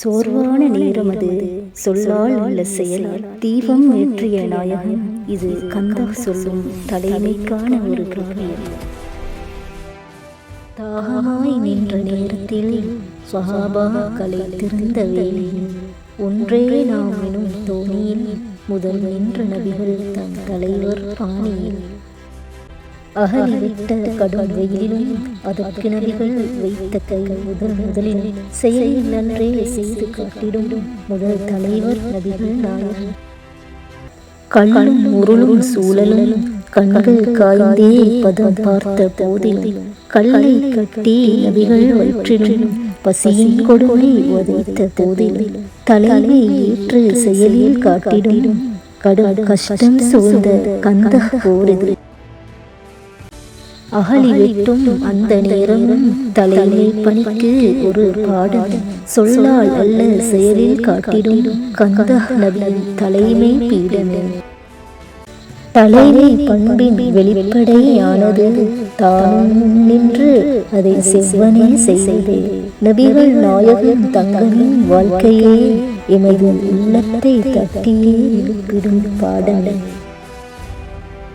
சோர்வான நேரம் அது. சொல்லால் உள்ள செயலால் தீபம் ஏற்றிய நாயகன் இது கந்தா சொல்லும் தலைமைக்கான ஒரு காவியம் தாகமாய் நின்ற நேரத்தில் சஹாபாக்களை திறந்த வேளையில் ஒன்றே நாம் எனும் தோணியில் முதல் நின்ற நபிகள் தன் தலைவர் பாணியில். அகலி விட்ட கடும் வெயிலும் அதற்கு நபிகள் வைத்த கை முதல் முதலில் செயலில் நன்றே செய்து காட்டிடும் முதல் தலைவர் நபிகள் நாயகன் கண்ணும் முருளும் சூழலும் கண்கள் காய்ந்தே பதம் பார்த்த போதிலும் கல்லை கட்டி நபிகள் வயிற்றிலும் பசியின் கொடுமை உதைத்த போதிலும் தலைமை ஏற்று செயலில் காட்டிடும் கடும் கஷ்டம் சூழ்ந்த கந்த போரிது அகலி வெட்டும் அந்த நேரமும் தலைமை பணிக்கு ஒரு பாடம் சொல்லால் அல்ல செயலில் காட்டிடும் கந்த தலைமை பீடமே. தலைமை பண்பின் வெளிப்படையானது தானும் நின்று அதை செவ்வனே செய்தது நபிகள் நாயகன் தங்களின் வாழ்க்கையே எமது உள்ளத்தை தட்டியே எழுப்பிடும் பாடமே.